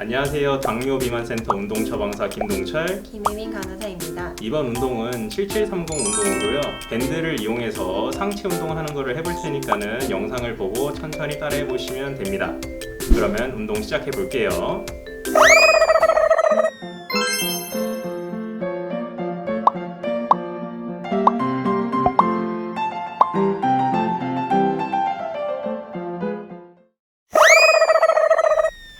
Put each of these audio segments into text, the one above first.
안녕하세요. 당뇨 비만 센터 운동 처방사 김동철. 김혜민 간호사입니다. 이번 운동은 7730 운동으로요. 밴드를 이용해서 상체 운동하는 거를 해볼 테니까는 영상을 보고 천천히 따라해 보시면 됩니다. 그러면 운동 시작해 볼게요.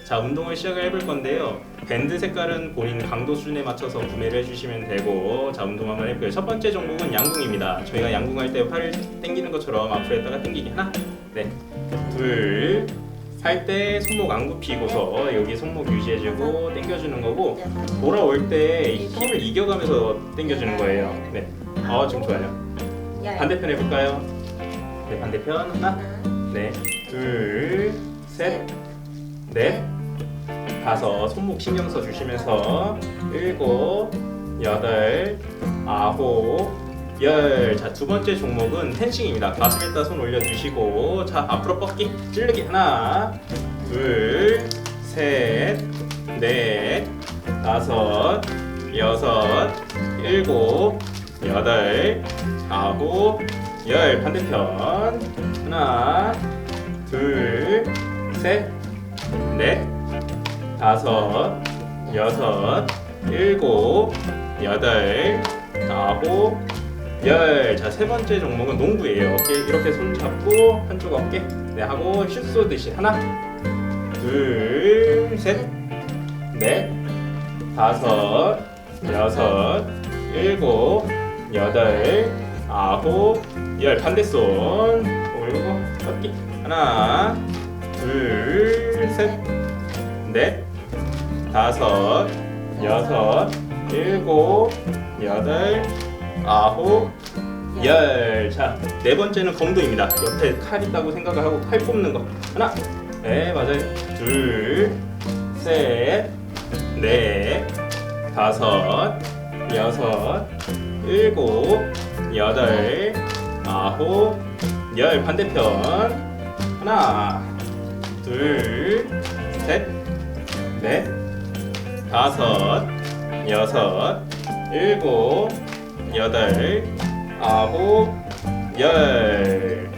자 운동을 시작을 해볼 건데요. 밴드 색깔은 본인 강도 수준에 맞춰서 구매를 해주시면 되고 자 운동 한번 해볼게요. 첫 번째 종목은 양궁입니다. 저희가 양궁할 때 팔을 당기는 것처럼 앞으로 했다가 당기기. 하나 네, 네둘할 때 손목 안 굽히고서 여기 손목 유지해주고 당겨주는 거고 돌아올 때 힘을 이겨가면서 당겨주는 거예요. 네, 어 지금 좋아요. 열. 반대편 해볼까요? 네 반대편. 하나 하나, 네, 둘, 셋, 넷, 다섯. 손목 신경 써 주시면서 일곱, 여덟, 아홉, 열. 자, 두 번째 종목은 텐싱입니다. 가슴에다 손 올려주시고, 자, 앞으로 뻗기, 찌르기 하나, 둘, 셋, 넷, 다섯, 여섯, 일곱, 여덟, 아홉, 열. 반대편 하나, 둘, 셋, 넷, 다섯, 여섯, 일곱, 여덟, 아홉, 열. 자, 세 번째 종목은 농구예요. 어깨 이렇게 손 잡고 한쪽 어깨. 네 하고 슛 쏘듯이 하나, 둘, 셋, 넷, 다섯, 여섯, 일곱, 여덟, 아홉, 열. 반대손. 올리고 뻗기 하나, 둘, 셋, 넷, 다섯, 여섯, 일곱, 여덟, 아홉, 열. 자, 네 번째는 검도입니다. 옆에 칼 있다고 생각을 하고 칼 뽑는 거. 하나, 네, 맞아요. 둘, 셋, 넷, 다섯, 여섯, 일곱, 여덟, 아홉, 열. 반대편. 하나, 둘, 셋, 넷, 다섯, 여섯, 일곱, 여덟, 아홉, 열.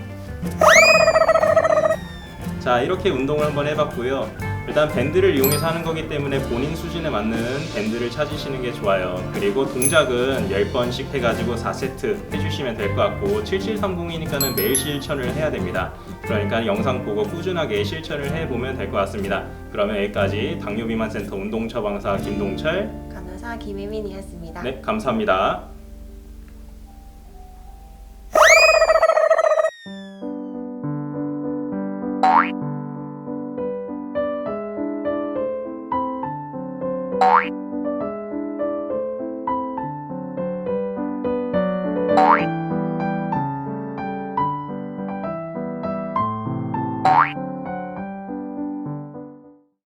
자, 이렇게 운동을 한번 해봤고요. 일단 밴드를 이용해서 하는 거기 때문에 본인 수준에 맞는 밴드를 찾으시는 게 좋아요. 그리고 동작은 10번씩 해가지고 4세트 해주시면 될 것 같고 7730이니까는 매일 실천을 해야 됩니다. 그러니까 영상 보고 꾸준하게 실천을 해보면 될 것 같습니다. 그러면 여기까지 당뇨비만센터 운동처방사 김동철 간호사 김혜민이었습니다. 네 감사합니다. Bye.